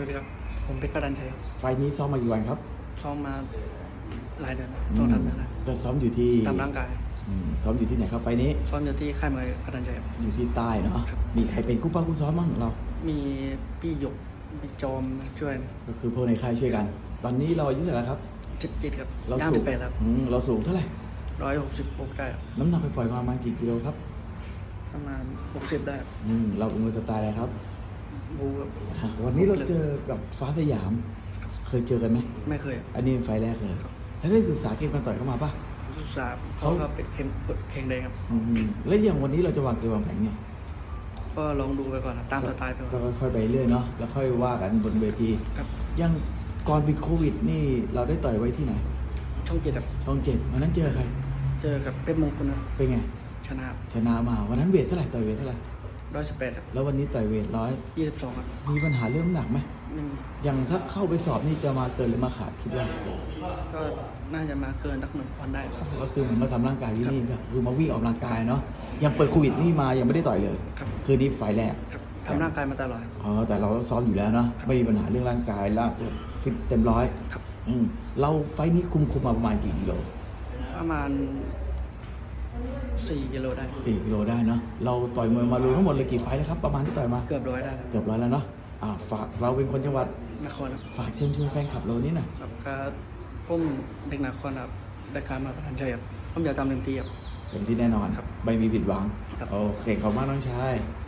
สวัสดีครับ ผมเพชรประดันชัยครับไฟล์นี้ซ้อมมากี่วันครับซ้อมมาหลายเดือนสองสามเดือนแล้วก็ซ้อมอยู่ที่ตามร่างกายอืมซ้อมอยู่ที่ไหนครับไฟล์นี้ ซ้อมอยู่ที่ค่ายมวยประดันชัยครับ อยู่ที่ใต้เนาะ ครับ มีใครเป็นกู้ป้ากู้ซ้อมบ้างเรา มีพี่หยกมีจอมช่วยก็คือพวกในค่ายช่วยกัน ตอนนี้เราอายุเท่าไหร่แล้วครับเจ็ดเจ็ดครับเราย่างสูสิงบแปดครับอืมเราสูงเท่าไหร่ ร้อยหกสิบหกได้ครับน้ำหนักไปปล่อยมาประมาณกี่กิโลครับ ประมาณหกสิบได้ครับอืมเราเป็นมือสไตล์อะไรครับ บูครับอะวันนี้เราเจอกับฟ้าสยาม เคยเจอกันไหมไม่เคยครับอันนี้เป็นไฟล์แรกเลยแล้วได้ศึกษาเกมการต่อยเข้ามาป่ะศึกษาเขาเขาก็เป็นเข่งเข่งแดงครับอืมแล้วอย่างวันนี้เราจะวางเกมวางแผนเนี่ยก็ลองดูไปก่อนครับตามสไตล์ไปก่ก็อนค่อยๆไปเรื่อยเนาะแล้วค่อยว่ากันบนเวทีครับยังก่อนปิดโควิดนี่เราได้ต่อยไว้ที่ไหน ช่องเจ็ดครับช่องเจ็ดวันนั้นเจอใคร เจอกับเพชรมงคลครับเป็นไง ชนะชนะมาวันนั้นเวทเท่าไหร่ต่อยเวทเท่าไหร่ ร้อยสิบแปดครับแล้ววันนี้ต่อยเวทร้อยยี่สิบสองครับมีปัญหาเรื่องน้ำหนักไหมไม่มีอย่างถ้าเข้าไปสอบนี่จะมาเกินหรือมาขาดคิดว่าก็น่าจะมาเกินสักหนึ่งวันได้ครับ ก็คือเหมือนมาทำร่างกายที่นี่ก็คือมาวิ่งออกกำลังกายเนาะยังเปิดโควิดนี่มายังไม่ได้ต่อยเลยครับ คือนี่ไฟล์แรกครับทำร่างกายมาตลอด อ๋อแต่เราซ้อมอยู่แล้วเนาะไม่มีปัญหาเรื่องร่างกายแล้วฟิตเต็มร้อยครับ อืมเราไฟล์นี้คุมคุมมาประมาณกี่กิโลประมาณ สี่กิโลได้ สี่กิโลได้เนาะเราต่อยมวยมารวมทั้งหมดเลยกี่ไฟล์นะครับ ประมาณที่ต่อยมา เกือบร้อยได้ครับเกือบร้อยแล้วเนาะอ่าฝากเราเป็นคนจังหวัดนครครับฝากเชิญชวนแฟนคลับเรานี่หน่อยครับก็ผมเด็กนครครับได้การมาประทันชัยครับผมอยากทำเต็มที่ครับ เป็นที่แน่นอนครับไม่มีผิดหวัง ครับ โอเคขอบคุณมากน้องชายครับ